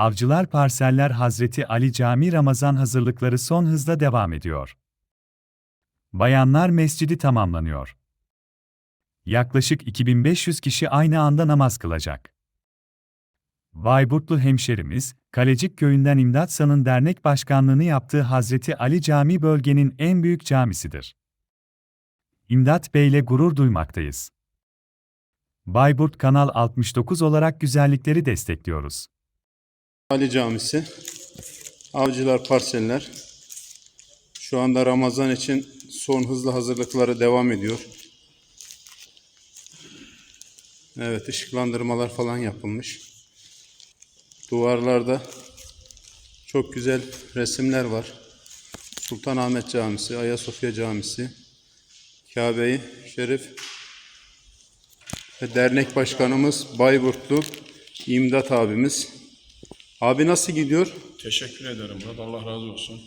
Avcılar Parseller Hazreti Ali Cami Ramazan hazırlıkları son hızla devam ediyor. Bayanlar Mescidi tamamlanıyor. Yaklaşık 2500 kişi aynı anda namaz kılacak. Bayburtlu hemşerimiz, Kalecik köyünden İmdat San'ın dernek başkanlığını yaptığı Hazreti Ali Cami bölgenin en büyük camisidir. İmdat Bey'le gurur duymaktayız. Bayburt Kanal 69 olarak güzellikleri destekliyoruz. Ali Camisi, Avcılar Parseller. Şu anda Ramazan için son hızlı hazırlıkları devam ediyor. Evet, ışıklandırmalar falan yapılmış. Duvarlarda çok güzel resimler var. Sultanahmet Camisi, Ayasofya Camisi, Kabe-i Şerif ve dernek başkanımız Bayburtlu İmdat abimiz. Abi nasıl gidiyor? Teşekkür ederim Murat. Allah razı olsun.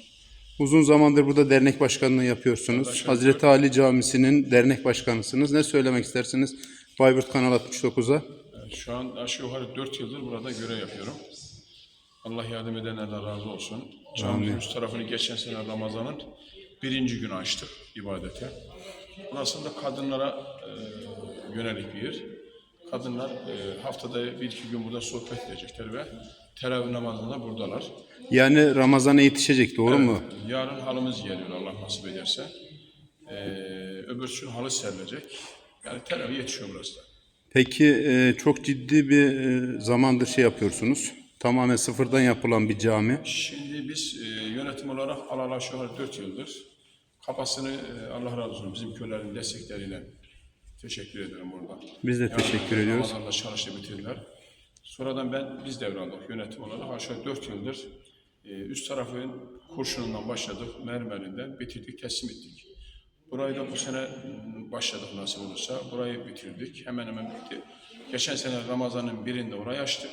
Uzun zamandır burada dernek başkanlığı yapıyorsunuz. Hazreti Ali Camisi'nin dernek başkanısınız. Ne söylemek istersiniz Bayburt Kanal 69'a? Evet, Şu an aşağı yukarı 4 yıldır burada görev yapıyorum. Allah yardım edenlerden razı olsun. Caminin üst tarafını geçen sene Ramazan'ın birinci günü açtık ibadete. Burası da kadınlara e, yönelik bir yer. Kadınlar e, haftada bir iki gün burada sohbet edecekler ve teravih namazında buradalar. Yani Ramazan'a yetişecek doğru mu? Yarın halımız geliyor Allah nasip ederse. E, öbür gün halı serilecek. Yani teravih yetişiyor burası da. Peki e, çok ciddi bir e, zamandır şey yapıyorsunuz. Tamamen sıfırdan yapılan bir cami. Şimdi biz e, yönetim olarak alalı aşağı yukarı 4 yıldır kapasını e, Allah razı olsun bizim köylerin destekleriyle teşekkür ediyorum burada. Biz de teşekkür ediyoruz. Ramazan'da çalıştı bitirdiler. Sonradan ben biz devraldık yönetim olarak aşağı 4 yıldır e, üst tarafın kurşunundan başladık, mermerinden bitirdik, teslim ettik. Burayı da bu sene başladık nasip olursa. Burayı bitirdik. Hemen hemen bitti. Geçen sene Ramazan'ın birinde orayı açtık.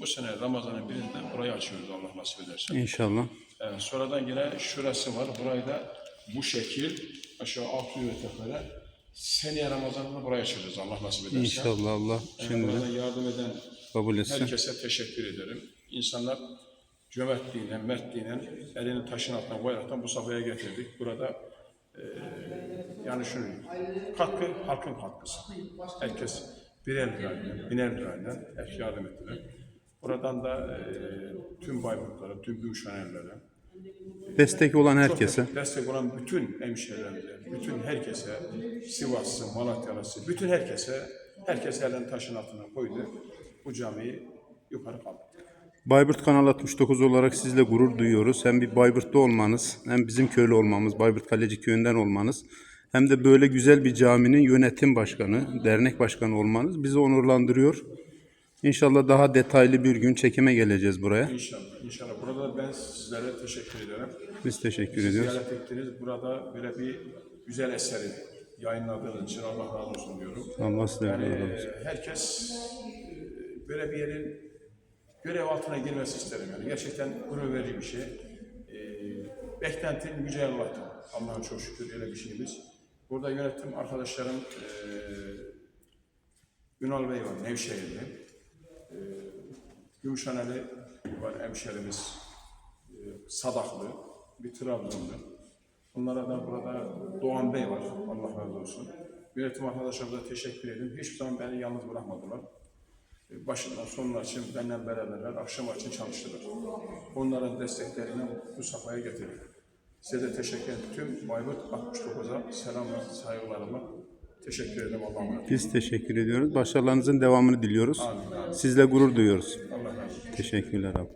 Bu sene Ramazan'ın birinde burayı açıyoruz Allah nasip ederse. İnşallah. Evet, sonradan yine şurası var. Burayı da bu şekil aşağı alt yönetmekle seneye Ramazan'da burayı açacağız Allah nasip ederse. İnşallah Allah Yani şimdi burada yardım eden kabul etsin. herkese teşekkür ederim. İnsanlar cömertliğine, mertliğine elini taşın altına koyaraktan bu safhaya getirdik. Burada eee yani şunu katkı halkın katkısı. Herkes birer lirayla, biner lirayla herkes yardım ettiler. Buradan da eee tüm Bayburtlara, tüm Gümüşhanelilere, Destek olan herkese. destek olan bütün hemşehrilerimize, bütün herkese, Sivaslı, Malatyalısı, bütün herkese, herkes elini taşın altına koydu. Bu camiyi yukarı kaldırdı. Bayburt Kanal 69 olarak sizle gurur duyuyoruz. Hem bir Bayburt'ta olmanız, hem bizim köylü olmamız, Bayburt Kaleci köyünden olmanız, hem de böyle güzel bir caminin yönetim başkanı, dernek başkanı olmanız bizi onurlandırıyor. İnşallah daha detaylı bir gün çekime geleceğiz buraya. İnşallah, inşallah. Burada da ben sizlere teşekkür ederim. Biz teşekkür ediyoruz. Ziyaret ettiniz. Burada böyle bir güzel eseri yayınladığınız için Allah razı olsun diyorum. Allah sizden razı olsun. Ee, herkes e, böyle bir yerin görev altına girmesi isterim yani. Gerçekten gurur verici bir şey. Ee, beklentim Yüce Allah'tan. Allah'a çok şükür öyle bir şeyimiz. Burada yönetim arkadaşlarım e, Ünal Bey var, Nevşehirli. E, Gümüşhaneli var hemşerimiz e, Sadaklı, bir Trabzonlu. Bunlara da burada Doğan Bey var, Allah razı olsun. Yönetim arkadaşlarımıza teşekkür ederim. Hiçbir zaman beni yalnız bırakmadılar. E, Başından sonuna için benden beraberler, akşam için çalıştılar. Onların destekleriyle bu safhaya getirdik. Size de teşekkür ederim. Tüm Bayburt 69'a selam ve saygılarımla teşekkür ederim Allah'a emanet. Biz teşekkür ediyoruz. Başarılarınızın devamını diliyoruz. Sizle gurur duyuyoruz. Allah razı olsun. Teşekkürler abi.